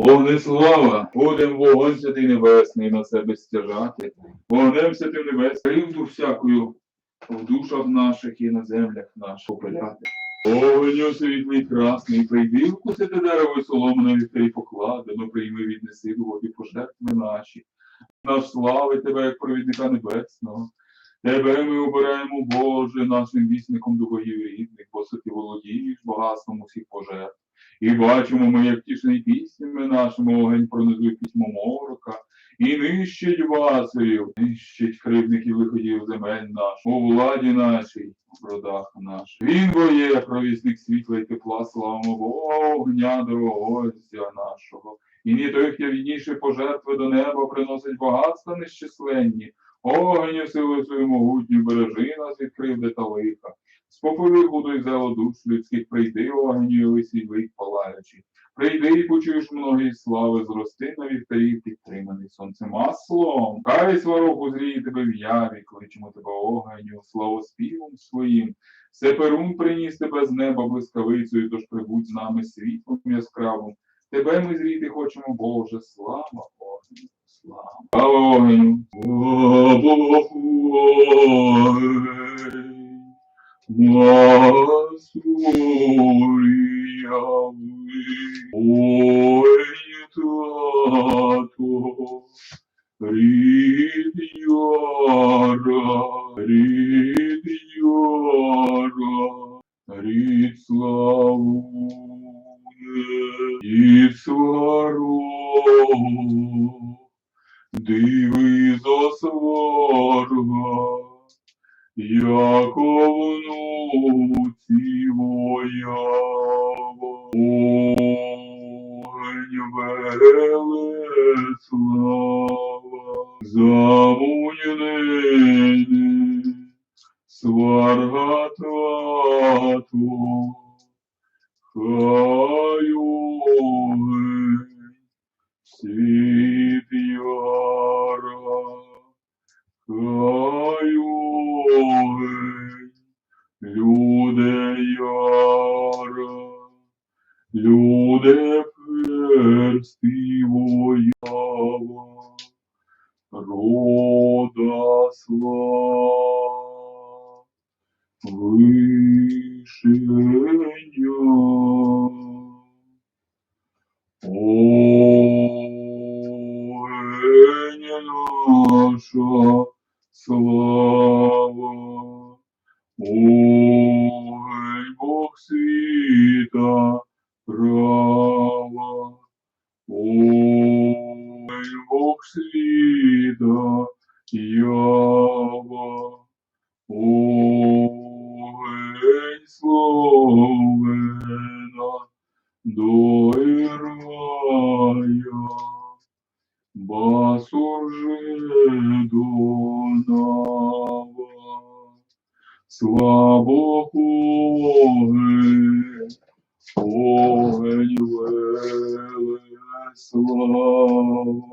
Вогнеслава, будем вогонь святий небесний на себе стяжати, вогнем святим небесним, кривду всякою в душах наших і на землях наших попиляти. Огню світлий красний, прийди, вкусити дерево солому на вівтарі покладено, прийми віднеси і пожертви наші. Наш слави тебе, як провідника небесного. Тебе ми обираємо, Боже, нашим вісником до рідних, бо ти володієш багатством усіх пожертв. І бачимо ми, як тішний піснями нашими огонь пронизує пітьму морока, і нищить василів, нищить кривдників виходів земель наш, у владі нашій, у родах наших. Він бо є провісник світла і тепла, славимо Бога, огня дорогоця нашого. І ні той, хто відніше пожертви до неба приносить багатства нещисленні, огню силу свою могутню бережи нас від кривди та лиха. Спопили будуть зело душ людських, прийди, огню, весілий палаючи. Прийди і почуєш многі слави, зрости на вівтарі, підтриманий сонцем маслом. Хай сварог узріє тебе в яві, кличемо тебе огню, славоспівом своїм. Сеперун приніс тебе з неба блискавицею, тож прибудь з нами світлом яскравим. Тебе ми зріти хочемо, Боже, слава огню, слава. Слава огню. Слава огню. Масуріяви, диви за сварга, Яко внуці воява, огонь Велеслава, замунене, сварга тату, хай огонь світ Світа ява, Огонь словена до рая, басурже до нава, слабо огонь веле слава.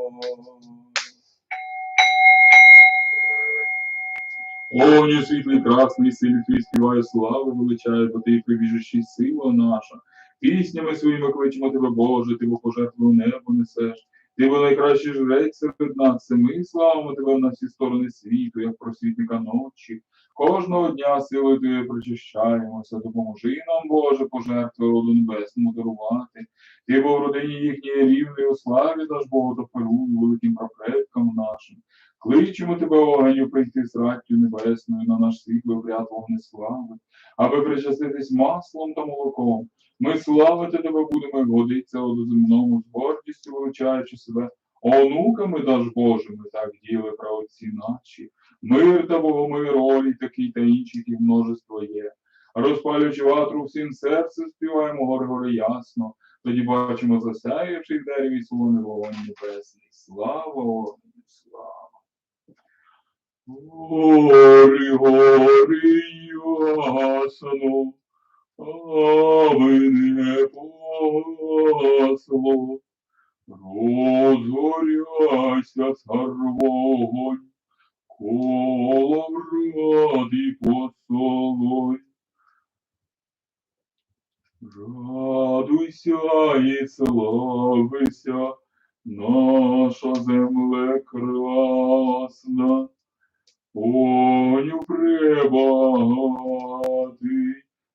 Огню світлий красний, силі твій співає славу, величає, бо ти прибіжущий сила наша. Піснями своїми кличемо тебе, Боже, ти бо пожертву небо несеш. Ти бо найкращий жрець серед нас, ми славимо тебе на всі сторони світу, як просвітника ночі. Кожного дня силою Твоєю причащаємося, допоможи нам, Боже, пожертви роду небесному дарувати. Ти бо в родині їхньої рівної у славі даш Богу до Перу, великим прапредкам нашим. Кличемо тебе, огоню, прийти з раттю небесною на наш світлий обряд вогнеслави, аби причаститись маслом та молоком. Ми славити тебе будемо, як годиться одоземному, з гордістю величаючи себе. Онуками даж Божими, так діли правоці наші. Мир та богомир, ролі такий та інших і множество є. Розпалюючи ватру всім серце, співаємо гори-гори ясно. Тоді бачимо засяявший в дереві солони вогонь небесний. Слава Богу, слава. Гори, гори ясно, аби не погасло. Розгоряйся, цар вогонь, коло врат і посолонь. Радуйся і славися, наша земле красна, Оню пребагатий,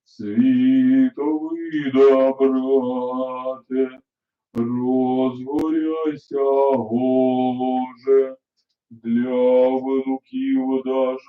світовий добрате, розгоряйся, Боже, для внуків даж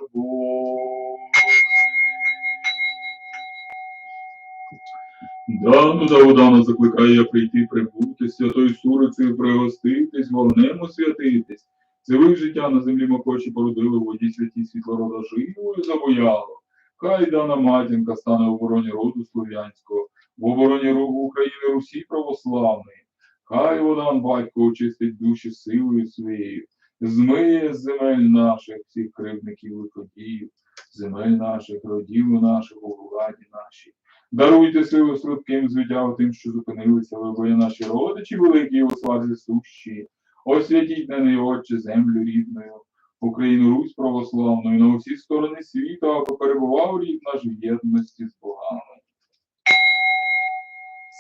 Дану да Водана закликає прийти, прибути, святою сурицею пригоститись, вогнем освятитись. Цивих життя на землі мокочі породили, в воді святі світлорода живою забояло. Хай дана матінка стане в обороні роду слов'янського, в обороні ру- України Русі православної. Хай водан батько очистить душі силою своєю, змиє земель наших всіх кривдників лиходіїв, земель наших, родів наших, у владі нашій. Даруйте силу слабким звитяв тим, що зупинилися, ви наші родичі великі у славі сущі. Освятіть на неї, Отче, землю рідною, Україну Русь православною, на усі сторони світу, аби перебував рід наш в єдності з богами.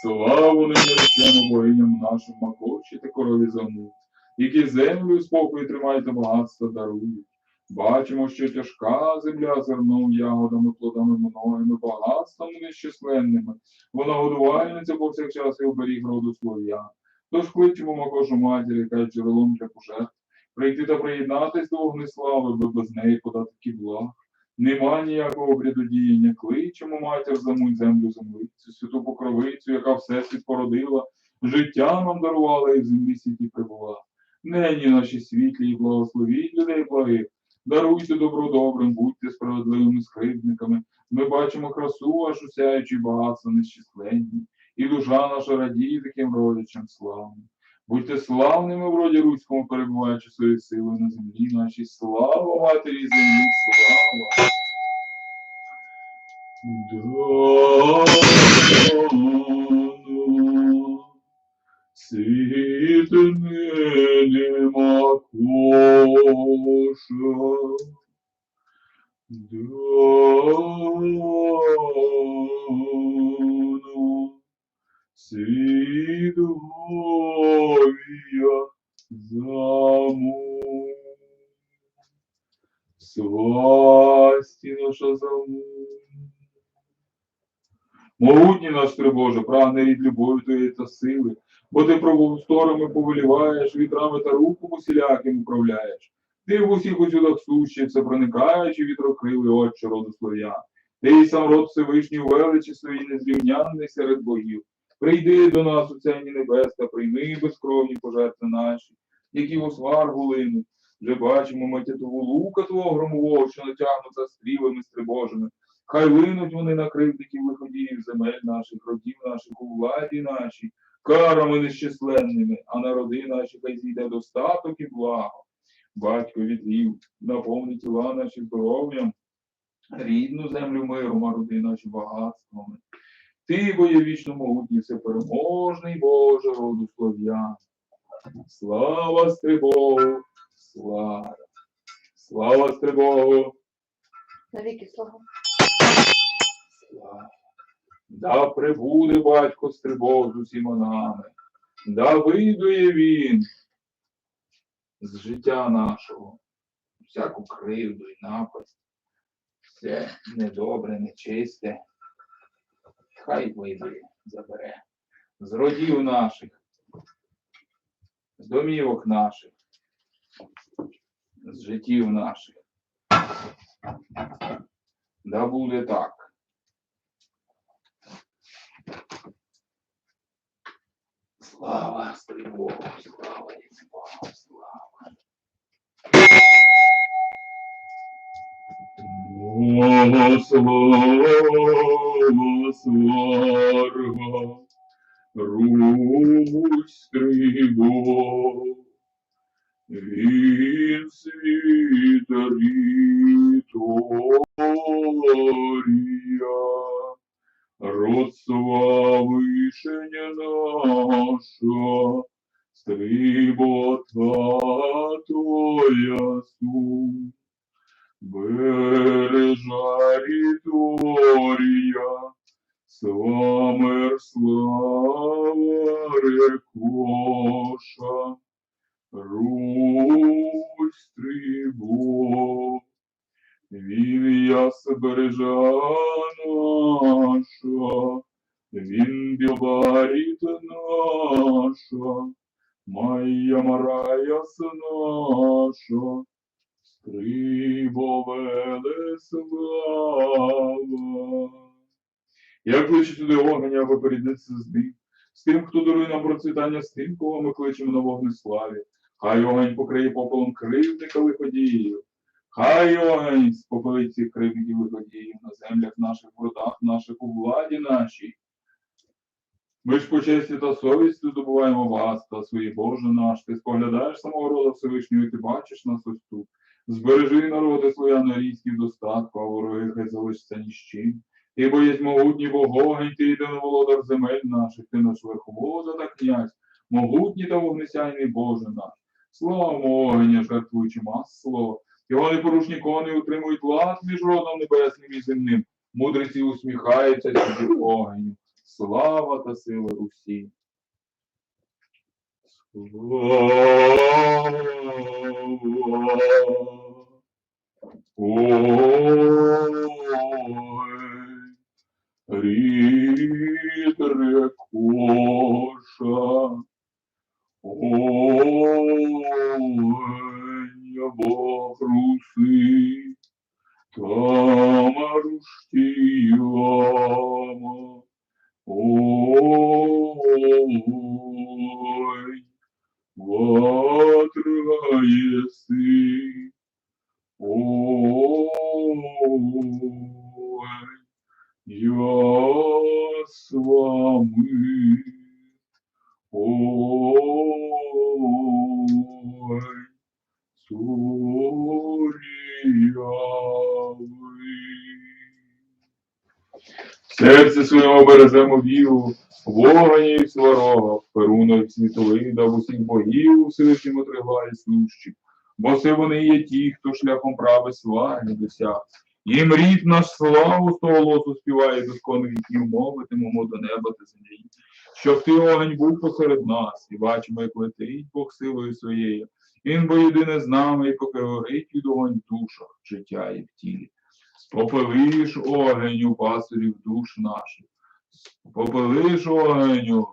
Славу речемо богиням нашим макочі та корові замут, які землю спокою тримають та багатство дарують. Бачимо, що тяжка земля зерном, ягодами, плодами многими, багатствами нещисленними. Вона годувальниця повсякчас і оберіг роду слов'ян. Тож кличемо Макошу матір, яка джерелом для пожертв, прийти та приєднатись до вогнеслави, бо без неї податки благ. Нема ніякого обряду діяння. Кличемо матір замуть землю землицю, святу покровицю, яка всесвіт породила, життя нам дарувала і в землі світі прибула. Нині наші світлі і благословіть людей благих, даруйте добро добрим, будьте справедливими скривдниками. Ми бачимо красу вашу сяючу і багатство нещисленні, і душа наша радіє таким родичам славним. Будьте славними в роді руському, перебуваючи своєю силою на землі нашій. Слава матері землі, слава! Дано світ нема коша. Світ говія заму. Свасті наша заму. Могутній наш Трибоже, прагне рід любові твоєї та сили, бо ти правосторами повеліваєш, вітрами та рухом усіляким управляєш. Ти в усіх усюдах сущий, все проникаючи вітрокрили, отче роду слов'ян. Ти і сам род Всевишній величі своїй незрівнянний серед богів. Прийди до нас у цяйні небес та прийми безкровні пожертви наші, які у сваргу. Вже бачимо ми тятову лука твого громового, що натягнута стрілами стрибожими. Хай линуть вони на кривдників лиходіїв земель наших, родів наших, у владі нашій, карами нещисленними, а народи наші хай зійде достаток і благо. Батько відвів, наповни тіла наші здоров'ям, рідну землю миром, а роди наші багатствами. Ти, бо є вічно могутній, всепереможний Боже роду слов'ян. Слава Стрибогу, слава, слава Стрибогу, Навіки слава. слава. Да прибуде батько Стрибог з усіма нами, да вийдує він з життя нашого, всяку кривду і напасть, все недобре, нечисте, хай вийде, забере з родів наших, з домівок наших, з життів наших. Да буде так. Слава Стрибогу, слава Богу, О, слава, сварга, Русь стрибог, він світа Віторія, род славишення наша, стрібота твоя сум. Бережа Віторія, Слава слава рекоша, Русь стрибо, він яс бережа наша, він білбаріт наша, Майя Мараяс наша, Стрибовеле слава. Як кличе туди огонь, аби поріднитися з ним, з тим, хто дарує нам процвітання, з тим, кого ми кличемо на вогнеславі. Хай огонь покриє попелом кривдника лиходіїв. Хай огонь спопелить цих кривдників лиходіїв на землях наших, в наших, у владі нашій. Ми ж по честі та совісті добуваємо багатства свої, Боже наш. Ти споглядаєш самого рода Всевишнього, і ти бачиш нас ось тут. Збережи народи славяно-рійські в достатку, а вороги хай залишаться ні з чим. Ти боєць могутній Богогень, ти єдиний володар земель наших, ти наш верховода та князь, могутній та вогнесяйний Боже наш. Слава огня, жертвуючи масло. Його непорушні кони утримують лад між родом небесним і земним. Мудреці усміхаються сюди огню. Слава та сила Русі. Слава. Бог руси, там руштіяма, Серце своєму бережемо віру, вогоні і сварога, перуною світовида, в усіх богів, Всевишньому триває слущі. Бо це вони є ті, хто шляхом прави слави досяг. Їм рід наш славу з того голосу співає до сконих віків, мовитимемо до неба та землі. Щоб ти огонь був посеред нас, і бачимо, як летить Бог силою своєю. Він бо єдине з нами, і поки горить від огонь в душах, життя і в тілі. Спопелиш огеню пасорів душ наших. Спопелиш огеню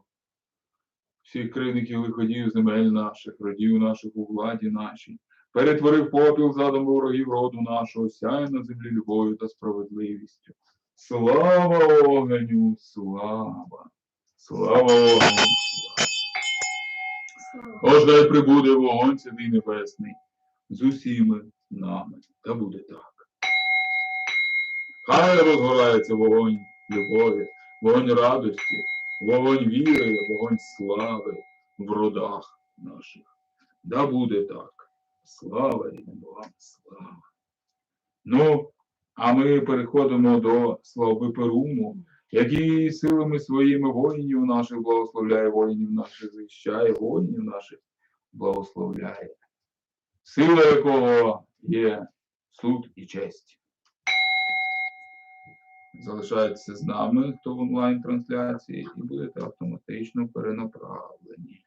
всіх кривників виходів земель наших, родів наших у владі нашій. Перетворив попіл задум ворогів роду нашого, сяє на землі любов'ю та справедливістю. Слава огеню, слава! Слава огеню! Ож дай прибуде вогонь святий небесний з усіми нами. Та буде так. Хай розгорається вогонь любові, вогонь радості, вогонь віри, вогонь слави в родах наших. Да буде так. Слава рідним вам, слава. Ну, а ми переходимо до слави Перуму, який силами своїми воїнів наших благословляє, воїнів наших захищає, воїнів наших благословляє. Сила якого є суд і честь. Залишайтеся з нами, хто в онлайн-трансляції, і будете автоматично перенаправлені.